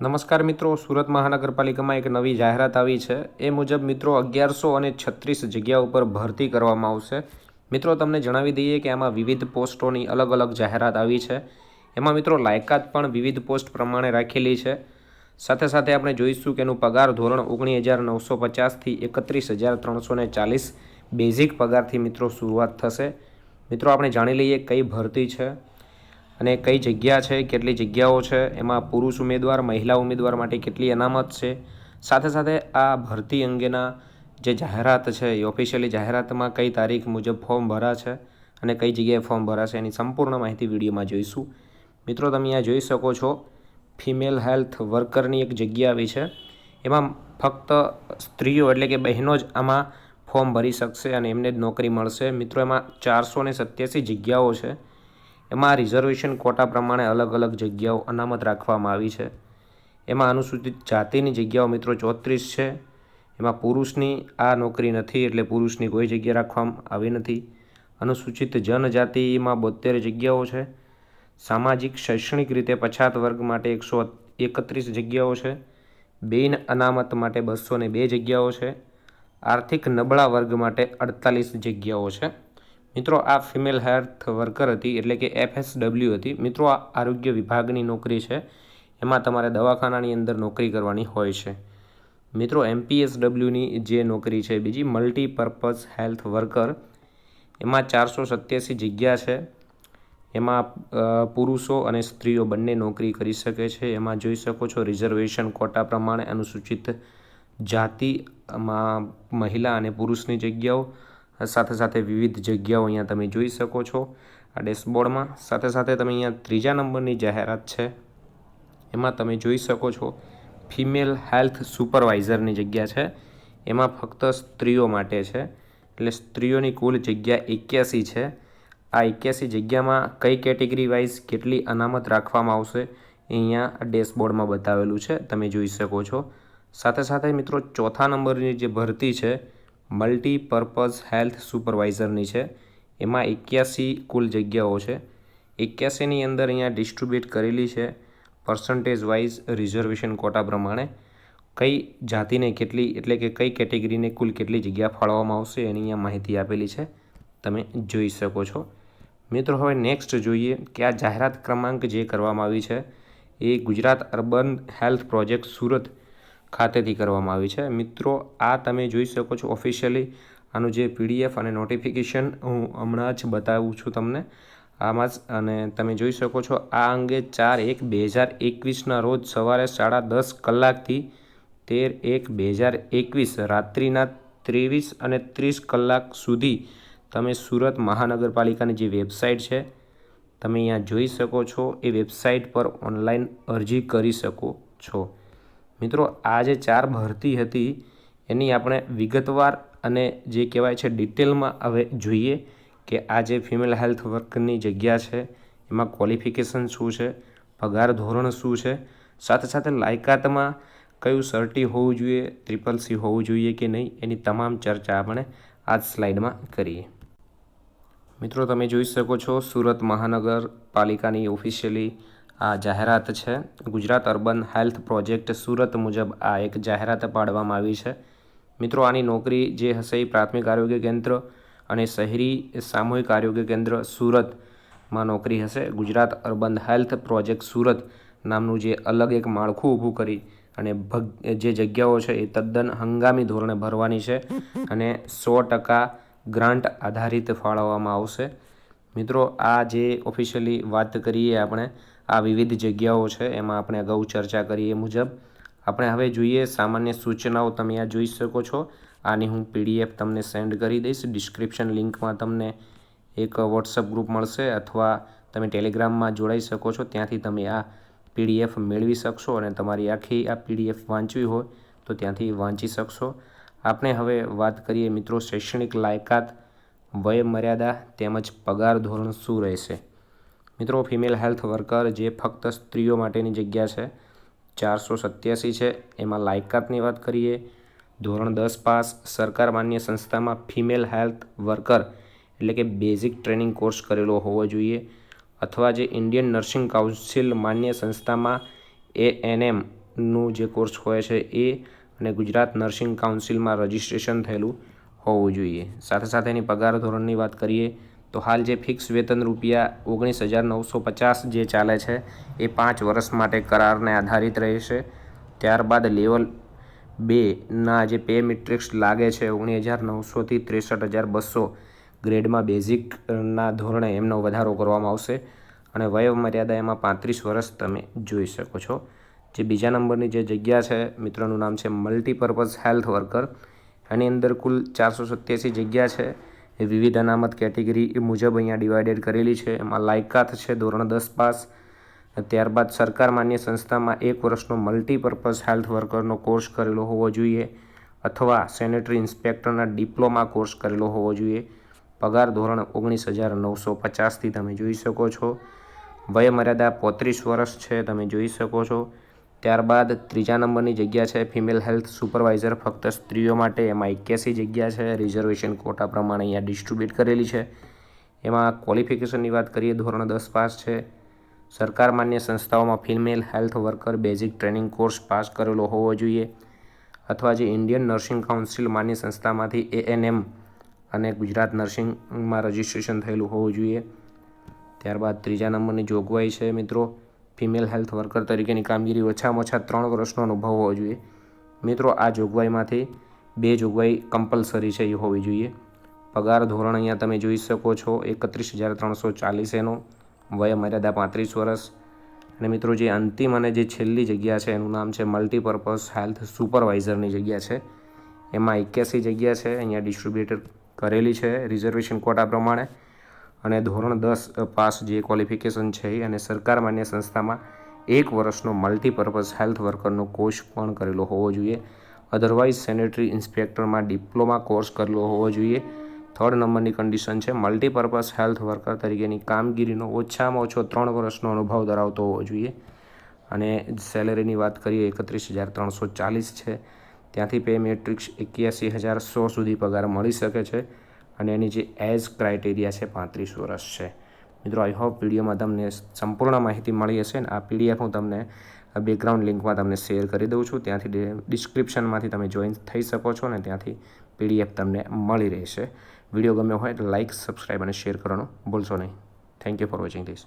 નમસ્કાર મિત્રો, સુરત મહાનગરપાલિકામાં એક નવી જાહેરાત આવી છે. એ મુજબ મિત્રો અગિયારસો અને છત્રીસ જગ્યા ઉપર ભરતી કરવામાં આવશે. મિત્રો, તમને જણાવી દઈએ કે આમાં વિવિધ પોસ્ટોની અલગ અલગ જાહેરાત આવી છે. એમાં મિત્રો લાયકાત પણ વિવિધ પોસ્ટ પ્રમાણે રાખેલી છે. સાથે સાથે આપણે જોઈશું કે એનું પગાર ધોરણ ઓગણીસ હજાર નવસો પચાસથી એકત્રીસ હજાર ત્રણસો ને ચાલીસ બેઝિક પગારથી મિત્રો શરૂઆત થશે. મિત્રો, આપણે જાણી લઈએ કઈ ભરતી છે. અને કઈ જગ્યા છે, કેટલી જગ્યાઓ છે, એમાં પુરુષ ઉમેદવાર, મહિલા ઉમેદવાર માટે કેટલી અનામત છે. સાથે સાથે આ ભરતી અંગેના જે જાહેરાત છે, એ ઓફિશિયલી જાહેરાતમાં કઈ તારીખ મુજબ ફોર્મ ભરાશે અને કઈ જગ્યાએ ફોર્મ ભરાશે, એની સંપૂર્ણ માહિતી વિડીયોમાં જોઈશું. મિત્રો, તમે અહીંયા જોઈ શકો છો, ફિમેલ હેલ્થ વર્કરની એક જગ્યા આવી છે. એમાં ફક્ત સ્ત્રીઓ એટલે કે બહેનો જ આમાં ફોર્મ ભરી શકશે અને એમને જ નોકરી મળશે. મિત્રો, એમાં ચારસો ને સત્યાસી જગ્યાઓ છે. એમાં રિઝર્વેશન કોટા પ્રમાણે અલગ અલગ જગ્યાઓ અનામત રાખવામાં આવી છે. એમાં અનુસૂચિત જાતિની જગ્યાઓ મિત્રો ચોત્રીસ છે. એમાં પુરુષની આ નોકરી નથી એટલે પુરુષની કોઈ જગ્યા રાખવામાં આવી નથી. અનુસૂચિત જનજાતિમાં બોતેર જગ્યાઓ છે. સામાજિક શૈક્ષણિક રીતે પછાત વર્ગ માટે એકસો એકત્રીસ જગ્યાઓ છે. બેન અનામત માટે બસો ને બે જગ્યાઓ છે. આર્થિક નબળા વર્ગ માટે અડતાલીસ જગ્યાઓ છે. મિત્રો, આ ફિમેલ હેલ્થ વર્કર હતી, એટલે કે એફએસડબલ્યુ હતી. મિત્રો, આ આરોગ્ય વિભાગની નોકરી છે. એમાં તમારે દવાખાનાની અંદર નોકરી કરવાની હોય છે. મિત્રો એમપીએસડબલ્યુની જે નોકરી છે, બીજી મલ્ટીપર્પઝ હેલ્થ વર્કર એમાં ચારસો સત્યાસી જગ્યા છે. એમાં પુરુષો અને સ્ત્રીઓ બંને નોકરી કરી શકે છે. એમાં જોઈ શકો છો રિઝર્વેશન કોટા પ્રમાણે અનુસૂચિત જાતિમાં મહિલા અને પુરુષની જગ્યાઓ. સાથે સાથે વિવિધ જગ્યાઓ અહીંયા તમે જોઈ શકો છો આ ડેશબોર્ડમાં. સાથે સાથે તમે અહીંયા ત્રીજા નંબરની જાહેરાત છે. એમાં તમે જોઈ શકો છો ફિમેલ હેલ્થ સુપરવાઇઝરની જગ્યા છે. એમાં ફક્ત સ્ત્રીઓ માટે છે. એટલે સ્ત્રીઓની કુલ જગ્યા એક્યાસી છે. આ એક્યાસી જગ્યામાં કઈ કેટેગરી વાઇઝ કેટલી અનામત રાખવામાં આવશે અહીંયા ડેશબોર્ડમાં બતાવેલું છે. તમે જોઈ શકો છો. સાથે સાથે મિત્રો ચોથા નંબરની જે ભરતી છે મલ્ટીપર્પઝ હેલ્થ સુપરવાઇઝરની છે. એમાં એક્યાસી કુલ જગ્યાઓ છે. એક્યાસીની અંદર અહીંયા ડિસ્ટ્રીબ્યુટ કરેલી છે. પર્સન્ટેજ વાઇઝ રિઝર્વેશન કોટા પ્રમાણે. કઈ જાતિને કેટલી, એટલે કે કઈ કેટેગરીને કુલ કેટલી જગ્યા ફાળવવામાં આવશે એની અહીંયા માહિતી આપેલી છે. તમે જોઈ શકો છો. મિત્રો, હવે નેક્સ્ટ જોઈએ કે આ જાહેરાત ક્રમાંક જે કરવામાં આવી છે. એ Gujarat urban health project Surat ખાતેથી કરવામાં આવી છે. મિત્રો, આ તમે જોઈ શકો છો ઓફિશિયલી આનું જે પીડીએફ અને નોટિફિકેશન હું હમણાં જ બતાવું છું તમને. આમાં જ અને તમે જોઈ શકો છો આ અંગે ચાર એક બે હજાર એકવીસના રોજ સવારે સાડા દસ કલાકથી તેર એક બે હજાર એકવીસ રાત્રિના ત્રેવીસ અને ત્રીસ કલાક સુધી તમે સુરત મહાનગરપાલિકાની જે વેબસાઇટ છે, તમે અહીંયા જોઈ શકો છો. એ વેબસાઇટ પર ઓનલાઈન અરજી કરી શકો છો. મિત્રો, આ જે ચાર ભરતી હતી, એની આપણે વિગતવાર અને જે કહેવાય છે ડિટેલમાં હવે જોઈએ કે આ જે ફિમેલ હેલ્થ વર્કની જગ્યા છે, એમાં ક્વોલિફિકેશન શું છે, પગાર ધોરણ શું છે, સાથે સાથે લાયકાતમાં કયું સર્ટી હોવું જોઈએ ટ્રિપલ સી હોવું જોઈએ કે નહીં, એની તમામ ચર્ચા આપણે આ સ્લાઇડમાં કરીએ. મિત્રો, તમે જોઈ શકો છો, સુરત મહાનગરપાલિકાની ઓફિશિયલી આ જાહેરાત છે. Gujarat urban health project Surat મુજબ આ એક જાહેરાત પાડવામાં આવી છે. મિત્રો, આની નોકરી જે હશે એ પ્રાથમિક આરોગ્ય કેન્દ્ર અને શહેરી સામૂહિક આરોગ્ય કેન્દ્ર સુરતમાં નોકરી હશે. Gujarat urban health project Surat નામનું જે અલગ એક માળખું ઊભું કરી અને ભગ, જે જગ્યાઓ છે એ તદ્દન હંગામી ધોરણે ભરવાની છે અને સો ટકા ગ્રાન્ટ આધારિત ફાળવવામાં આવશે. મિત્રો, આ જે ઓફિશિયલી વાત કરીએ આપણે આ વિવિધ જગ્યાઓ છે, એમાં આપણે અગાઉ ચર્ચા કરીએ મુજબ. આપણે હવે જોઈએ સામાન્ય સૂચનાઓ તમે આ જોઈ શકો છો. આની હું પીડીએફ તમને સેન્ડ કરી દઈશ. ડિસ્ક્રિપ્શન લિંકમાં તમને એક વોટ્સઅપ ગ્રુપ મળશે અથવા તમે ટેલિગ્રામમાં જોડાઈ શકો છો. ત્યાંથી તમે આ પીડીએફ મેળવી શકશો અને તમારી આખી આ પીડીએફ વાંચવી હોય તો ત્યાંથી વાંચી શકશો. આપણે હવે વાત કરીએ મિત્રો શૈક્ષણિક લાયકાત વય મર્યાદા તેમજ પગાર ધોરણ શું રહેશે? મિત્રો ફિમેલ હેલ્થ વર્કર જે ફક્ત સ્ત્રીઓ માટેની જગ્યા છે, ચારસો સત્યાસી છે. એમાં લાયકાતની વાત કરીએ, ધોરણ દસ પાસ સરકાર માન્ય સંસ્થામાં ફિમેલ હેલ્થ વર્કર એટલે કે બેઝિક ટ્રેનિંગ કોર્સ કરેલો હોવો જોઈએ. અથવા જે ઇન્ડિયન નર્સિંગ કાઉન્સિલ માન્ય સંસ્થામાં એ એન એમનું જે કોર્સ હોય છે એ અને ગુજરાત નર્સિંગ કાઉન્સિલમાં રજિસ્ટ્રેશન થયેલું હોવું જોઈએ. સાથે સાથે એની પગાર ધોરણની વાત કરીએ તો હાલ જે ફિક્સ વેતન રૂપિયા ઓગણીસ હજાર નવસો પચાસ જે ચાલે છે, એ પાંચ વર્ષ માટે કરારને આધારિત રહેશે. ત્યારબાદ લેવલ બેના જે પે મેટ્રિક્સ લાગે છે, ઓગણીસ હજાર નવસોથી ત્રેસઠ હજાર બસો ગ્રેડમાં બેઝિકના ધોરણે એમનો વધારો કરવામાં આવશે અને વયમર્યાદા એમાં પાંત્રીસ વર્ષ તમે જોઈ શકો છો. જે બીજા નંબરની જે જગ્યા છે, મિત્રોનું નામ છે મલ્ટીપર્પઝ હેલ્થ વર્કર એની અંદર કુલ ચારસો સત્યાસી જગ્યા છે. એ વિવિધ અનામત કેટેગરી એ મુજબ અહીંયા ડિવાઇડેડ કરેલી છે. એમાં લાયકાત છે ધોરણ દસ પાસ. ત્યારબાદ સરકાર માન્ય સંસ્થામાં એક વર્ષનો મલ્ટીપર્પઝ હેલ્થ વર્કરનો કોર્સ કરેલો હોવો જોઈએ અથવા સેનેટરી ઇન્સ્પેક્ટરના ડિપ્લોમા કોર્સ કરેલો હોવો જોઈએ. પગાર ધોરણ ઓગણીસ હજાર નવસો પચાસથી તમે જોઈ શકો છો. વયમર્યાદા પોત્રીસ વર્ષ છે, તમે જોઈ શકો છો. ત્યારબાદ ત્રીજા નંબરની જગ્યા છે ફિમેલ હેલ્થ સુપરવાઇઝર. ફક્ત સ્ત્રીઓ માટે એમાં એક્યાસી જગ્યા છે. રિઝર્વેશન કોટા પ્રમાણે અહીંયા ડિસ્ટ્રીબ્યુટ કરેલી છે. એમાં ક્વોલિફિકેશનની વાત કરીએ, ધોરણ દસ પાસ છે. સરકાર માન્ય સંસ્થાઓમાં female health worker basic training course pass કરેલો હોવો જોઈએ. અથવા જે ઇન્ડિયન નર્સિંગ કાઉન્સિલ માન્ય સંસ્થામાંથી એએનએમ અને ગુજરાત નર્સિંગમાં રજિસ્ટ્રેશન થયેલું હોવું જોઈએ. ત્યારબાદ ત્રીજા નંબરની જોગવાઈ છે મિત્રો. ફિમેલ હેલ્થ વર્કર તરીકેની કામગીરી ઓછામાં ઓછા ત્રણ વર્ષનો અનુભવ હોવો જોઈએ. મિત્રો, આ જોગવાઈમાંથી બે જોગવાઈ કમ્પલસરી છે, એ હોવી જોઈએ. પગાર ધોરણ અહીંયા તમે જોઈ શકો છો, એકત્રીસ હજાર ત્રણસો ચાલીસ એનો. વય મર્યાદા પાંત્રીસ વર્ષ. અને મિત્રો, જે અંતિમ અને જે છેલ્લી જગ્યા છે, એનું નામ છે મલ્ટીપર્પઝ હેલ્થ સુપરવાઇઝરની જગ્યા છે. એમાં એક્યાસી જગ્યા છે, અહીંયા ડિસ્ટ્રીબ્યુટર કરેલી છે રિઝર્વેશન કોટા પ્રમાણે. અને ધોરણ દસ પાસ જે ક્વોલિફિકેશન છે અને સરકાર માન્ય સંસ્થામાં એક વર્ષનો મલ્ટીપર્પઝ હેલ્થ વર્કરનો કોર્સ પણ કરેલો હોવો જોઈએ. અધરવાઇઝ સેનેટરી ઇન્સ્પેક્ટરમાં ડિપ્લોમા કોર્સ કરેલો હોવો જોઈએ. થર્ડ નંબરની કન્ડિશન છે મલ્ટીપર્પઝ હેલ્થ વર્કર તરીકેની કામગીરીનો ઓછામાં ઓછો ત્રણ વર્ષનો અનુભવ ધરાવતો હોવો જોઈએ. અને સેલેરીની વાત કરીએ, એકત્રીસ હજાર ત્રણસો ચાલીસ છે. ત્યાંથી પે મેટ્રિક્સ એક્યાસી હજાર સો સુધી પગાર મળી શકે છે. અને એની જે એજ ક્રાઇટેરિયા છે પાંત્રીસ વર્ષ છે. મિત્રો આઈ હોપ વિડીયોમાં તમને સંપૂર્ણ માહિતી મળી હશે ને આ પીડીએફ હું તમને બેકગ્રાઉન્ડ લિંકમાં તમને શેર કરી દઉં છું. ત્યાંથી ડિસ્ક્રિપ્શનમાંથી તમે જોઈન થઈ શકો છો ને ત્યાંથી પીડીએફ તમને મળી રહેશે. વીડિયો ગમ્યો હોય તો લાઇક સબસ્ક્રાઈબ અને શેર કરવાનું ભૂલશો નહીં. Thank you for watching this